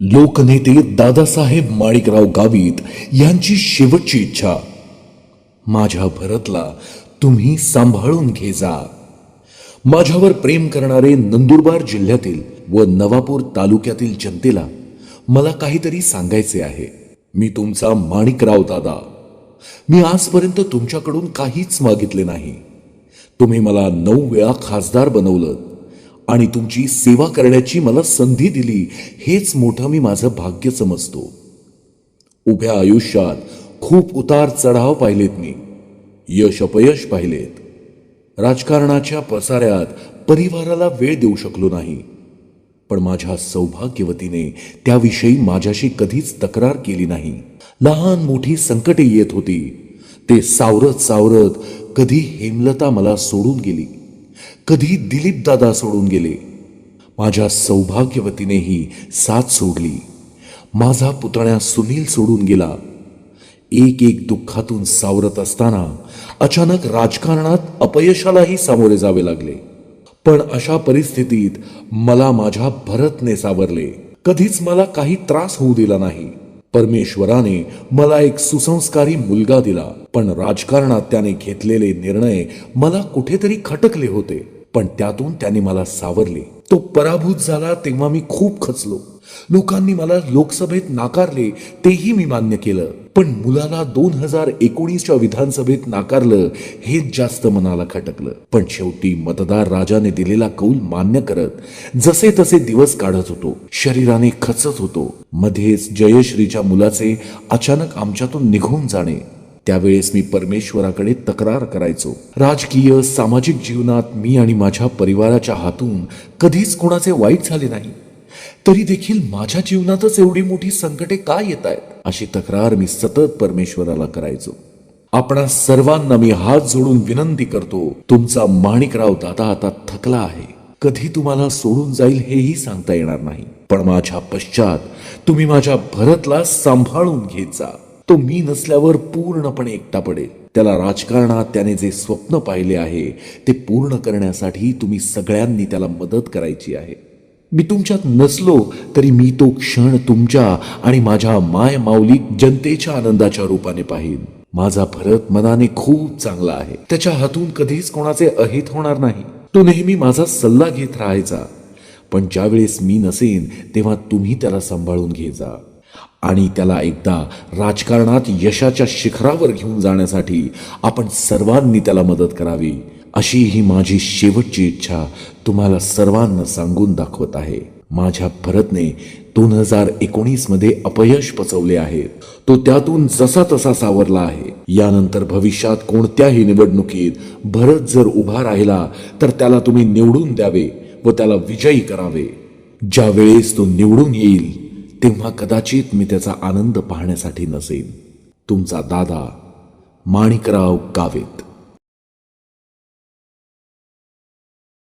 लोकनेते दादासाहेब माणिकराव गावित यांची शेवटची इच्छा. माझ्या भरतला तुम्ही सांभाळून घे जा. माझ्यावर प्रेम करणारे नंदुरबार जिल्ह्यातील व नवापूर तालुक्यातील जनतेला मला काहीतरी सांगायचे आहे. मी तुमचा माणिकराव दादा. मी आजपर्यंत तुमच्याकडून काहीच मागितले नाही. तुम्ही मला नऊ वेळा खासदार बनवलं. आणि तुमची सेवा करण्याची मला संधी दिली हेच मोठं मी माझं भाग्य समजतो. उभ्या आयुष्यात खूप उतार चढाव पाहिलेत मी. यश अपयश पाहिलेत. राजकारणाच्या पसाऱ्यात परिवाराला वेळ देऊ शकलो नाही. पण माझ्या सौभाग्यवतीने त्याविषयी माझ्याशी कधीच तक्रार केली नाही. लहान मोठी संकटे येत होती. ते सावरत सावरत कधी हेमलता मला सोडून गेली. कधी दिलीप दादा सोडून गेले. माझ्या सौभाग्यवतीनेही साथ सोडली. माझा पुतण्या सुनील सोडून गेला. एक एक दुःखातून सावरत असताना अचानक राजकारणात अपयशालाही सामोरे जावे लागले. पण अशा परिस्थितीत मला माझ्या भरतने सावरले. कधीच मला काही त्रास होऊ दिला नाही. परमेश्वराने मला एक सुसंस्कारी मुलगा दिला पण राजकारणात त्याने घेतलेले निर्णय मला कुठेतरी खटकले होते. पण त्यातून त्याने मला सावरले. तो पराभूत झाला तेव्हा मी खूप खचलो. लोकांनी मला लोकसभेत नाकारले तेही मी मान्य केलं. पण मुलाला दोन हजार एकोणीसच्या विधानसभेत नाकारलं हेच जास्त मनाला खटकलं. पण शेवटी मतदार राजाने दिलेला कौल मान्य करत जसे तसे दिवस काढत होतो. शरीराने खचत होतो. मध्येच जयश्रीच्या मुलाचे अचानक आमच्यातून निघून जाणे. त्यावेळेस मी परमेश्वराकडे तक्रार करायचो. राजकीय सामाजिक जीवनात मी आणि माझ्या परिवाराच्या हातून कधीच कोणाचे वाईट झाले नाही. तरी देखील माझ्या जीवनातच एवढी मोठी संकटे का येत आहेत? अशी तक्रार मी सतत परमेश्वराला करायचो. आपणा सर्वांना मी हात जोडून विनंती करतो तुमचा माणिकराव दादा आता थकला आहे. कधी तुम्हाला सोडून जाईल हेही सांगता येणार नाही. पण माझ्या पश्चात तुम्ही माझ्या भरतला सांभाळून घेत जा. तो मी नसल्यावर पूर्णपणे एकटा पडेल. त्याला राजकारणात त्याने जे स्वप्न पाहिले आहे ते पूर्ण करण्यासाठी तुम्ही सगळ्यांनी त्याला मदत करायची आहे. मी तुमच्यात नसलो तरी मी तो क्षण तुमच्या आणि माझ्या माय माऊली जनतेच्या आनंदाच्या रूपाने पाहिन. माझा भरत मनाने खूप चांगला आहे. त्याच्या हातून कधीच कोणाचे अहित होणार नाही. तो नेहमी माझा सल्ला घेत राहायचा. पण ज्यावेळेस मी नसेन तेव्हा तुम्ही त्याला सांभाळून घे जा. आणि त्याला एकदा राजकारणात यशाच्या शिखरावर घेऊन जाण्यासाठी आपण सर्वांनी त्याला मदत करावी अशी ही माझी शेवटची इच्छा तुम्हाला सर्वांना सांगून दाखवत आहे. माझ्या भरतने दोन हजार एकोणीसमध्ये अपयश पचवले आहे. तो त्यातून जसा तसा सावरला आहे. यानंतर भविष्यात कोणत्याही निवडणुकीत भरत जर उभा राहिला तर त्याला तुम्ही निवडून द्यावे व त्याला विजयी करावे. ज्या वेळेस तो निवडून येईल तेव्हा कदाचित मी त्याचा आनंद पाहण्यासाठी नसेन. तुमचा दादा माणिकराव कावेत.